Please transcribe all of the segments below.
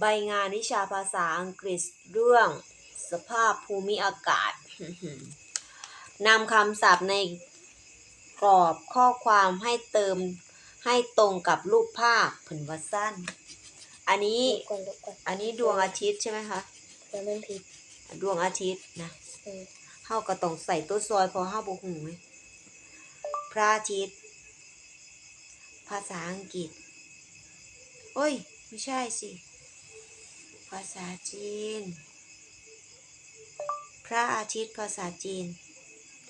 ใบงานวิชาภาษาอังกฤษเรื่องสภาพภูมิอากาศนำคำศัพท์ในกรอบข้อความให้เติมให้ตรงกับรูปภาพผึนวัสั้น อันนี้ก่อนลบก่อนอันนี้ดวงอาทิตย์ใช่ไหมคะแล้วมันผิดดวงอาทิตย์นะเออเฮาก็ต้องใส่ตัวซอยเพอเฮาบ่ฮู้ไงพระอาทิตย์ ภาษาอังกฤษ โอ้ย ไม่ใช่สิ ภาษาจีน พระอาทิตย์ภาษาจีน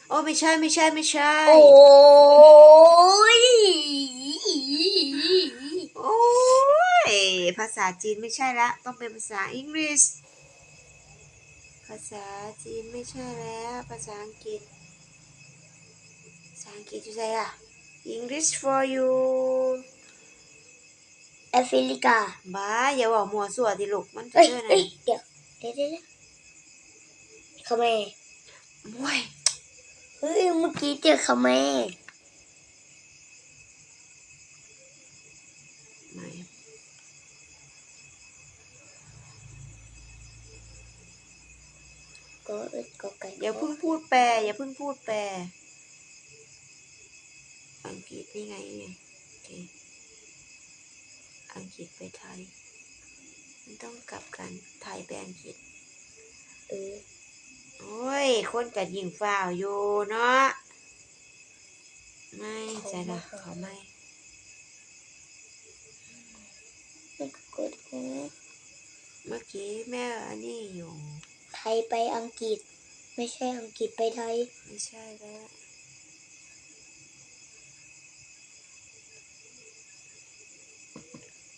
โอ้ไม่ใช่ไม่ใช่ไม่ใช่ โอ้ยโอ้ยภาษาจีนไม่ใช่ละ ต้องเป็นภาษาอังกฤษ ภาษาจีนไม่ใช่แล้ว ภาษาอังกฤษ ภาษาอังกฤษอยู่ไหนอะ English for you แอฟริกาบ้าอย่าบอกมัวสั่วดิลูกมันจะเอ้ยเชื่อไหนเอ้ยเดี๋ยวเดี๋ยวเดี๋ยวเดี๋ยวคาเมมวยเฮ้ยเมื่อกี้เจอคาเมไหนก็เอ็ดก็ไก่อย่าเพิ่งพูดแปลอย่าเพิ่งพูดแปลอังกฤษนี่ไงนี่ไงโอเค อังกฤษไปไทย มันต้องกลับกันไทยไปอังกฤษ เออ โอ้ย คนกัดยิงฝ้าวอยู่เนาะ ไม่ใช่ละเขาไม่มันก็กดกูเมื่อกี้แม่อันนี้อยู่ ไทยไปอังกฤษ ไม่ใช่อังกฤษไปไทย ไม่ใช่แล้ว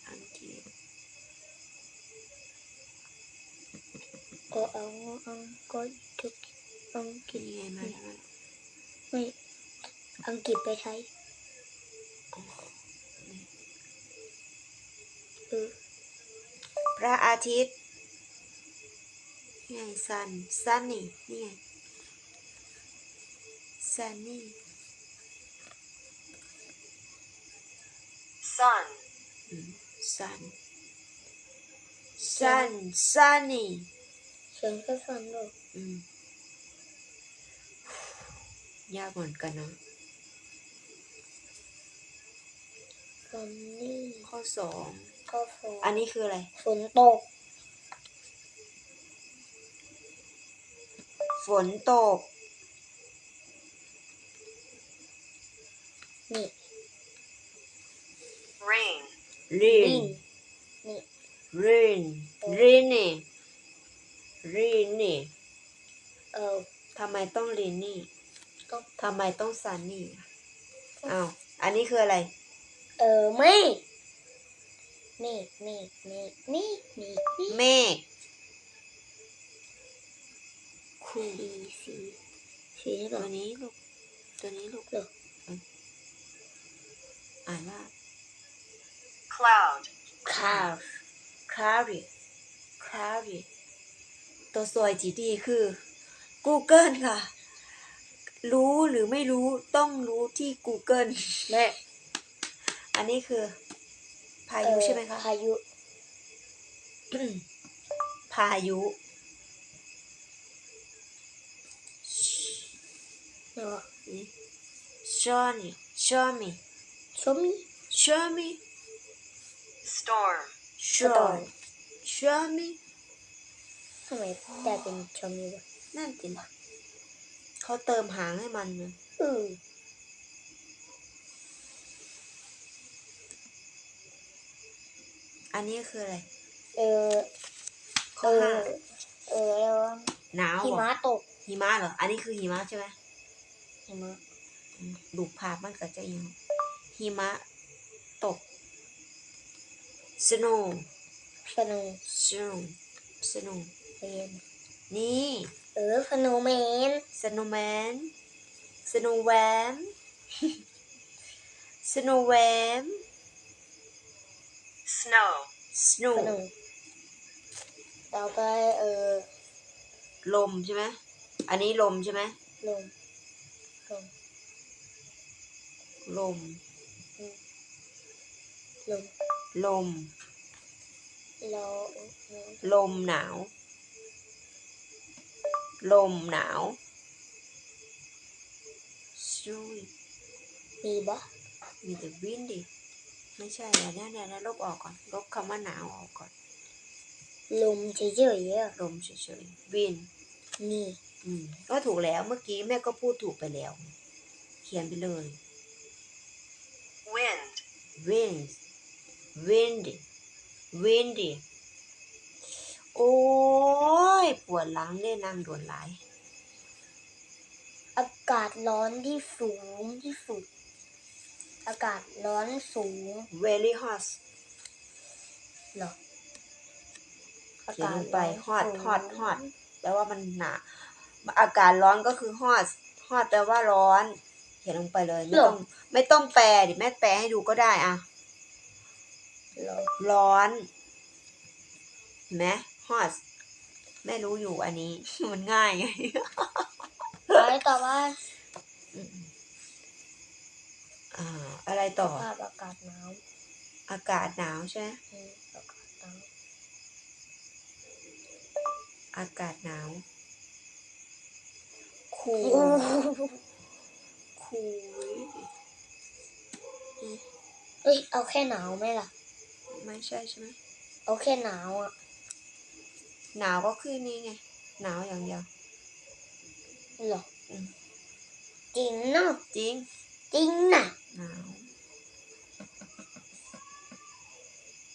อังกฤษ ก็เอาอังก็ทุกอังกฤษนี่ไงมาแล้วนะไม่อังกฤษไปไทยเออพระอาทิตย์นี่ไงซันซันนี่นี่ไงซันนี่ sun, ซันซั นซันนี่เสียงแค่ฟังหรอกอืม ยากเหมือนกันเนาะฟันนี่ข้อสองก็ฝนอันนี้คืออะไร ฝนตก ฝนตก นี่ rain, รีนี่นนี่ รีนรีนนี่รีนนี่เออทำไมต้องรีนนี่ก็ทำไมต้องซันนี่อะอ้าวอันนี้คืออะไร เออไม่นี่นี่นี่นี่นี่นี่เมฆคูสีสีสีเหรตัอวนี้ลูกตัวนี้ลูกเหรออ่านว่า cloud, ข้าว cloudy cloudy ตัวสวยจีดีคือ Google ค่ะ รู้หรือไม่รู้ต้องรู้ที่ Google แม่อันนี้คือ พายุใช่ไหมคะพายุ พายุเนาะนี่ show me show me ชมนี่ show me storm, show show me ทำไมได้เป็นชมนี่วะนั่นสินะเขาเติมหางให้มันนะเอออันนี้คืออะไร เออข้อเอห้าอเออแล้วหนาวหิเหรมะอตกหิมะเหรอ อันนี้คือหิมะใช่ไหมหิมะอืมดูภาพมันก็จะยังหิมะตก snow สโนว์ snow snow แมนนี่เออสโนว์แมน snowman snowman snowman snow, snow สโนว์ต่อไปเออลมใช่ไหมอันนี้ลมใช่ไหมลมลมลมลมลมลเราลมหนาว ลมหนาวช่วยมีบ่มีแต่วินดิไม่ใช่แล้วเนี่ยเนี่ยแล้วลบออกก่อน ลบคำว่าหนาวออกก่อน ลมเฉยๆอะลมเฉยๆวิน นี่ อืม ก็ถูกแล้วเมื่อกี้แม่ก็พูดถูกไปแล้ว เขียนไปเลย wind, wind windy windy โอ้ย ปวดหลังเล่นนั่งโดนหลาย อากาศร้อนที่สูงที่สุด อากาศร้อนสูง very hot เหรออาเขียนกาศลงไปร้อน hot สูง hot hot แปลว่ามันหนาอากาศร้อนก็คือ hot hot แปลว่าร้อน เขียนลงไปเลย ไม่ต้อง ไม่ต้องแปลดิแม่แปลให้ดูก็ได้อะเหรอร้อนเห็นไหม hot แม่รู้อยู่อันนี้ มันง่ายไงอะไรต่อว่าอืมอ่า อะไรต่อ ภาพอากาศหนาวอากาศหนาวใช่ไหมอืมอากาศหนาวอากาศหนาวคูลโอ้โหคูลเอ้ยเอาแค่หนาวไหมล่ะ ไม่ใช่ใช่ไหมเอาแค่หนาวอะ หนาวก็คือนี่ไง หนาวอย่างเดียวเหรออืมจริงเนาะจริง จริงน่ะ หนาว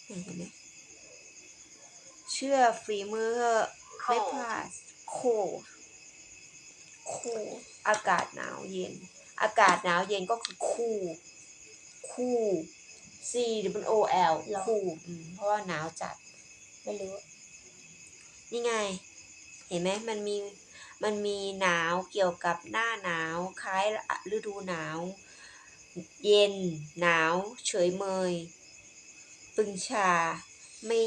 เห็นไหมเชื่อฝีมือไม่พลาดโคคูอากาศหนาวเย็น อากาศหนาวเย็นก็คือคูคู C W O L หรอคูอืมเพราะว่าหนาวจัด ไม่รู้ นี่ไง เห็นไหมมันมีมันมีหนาวเกี่ยวกับหน้าหนาว คล้ายฤดูหนาว เย็น หนาว เฉยเมย ปึงชา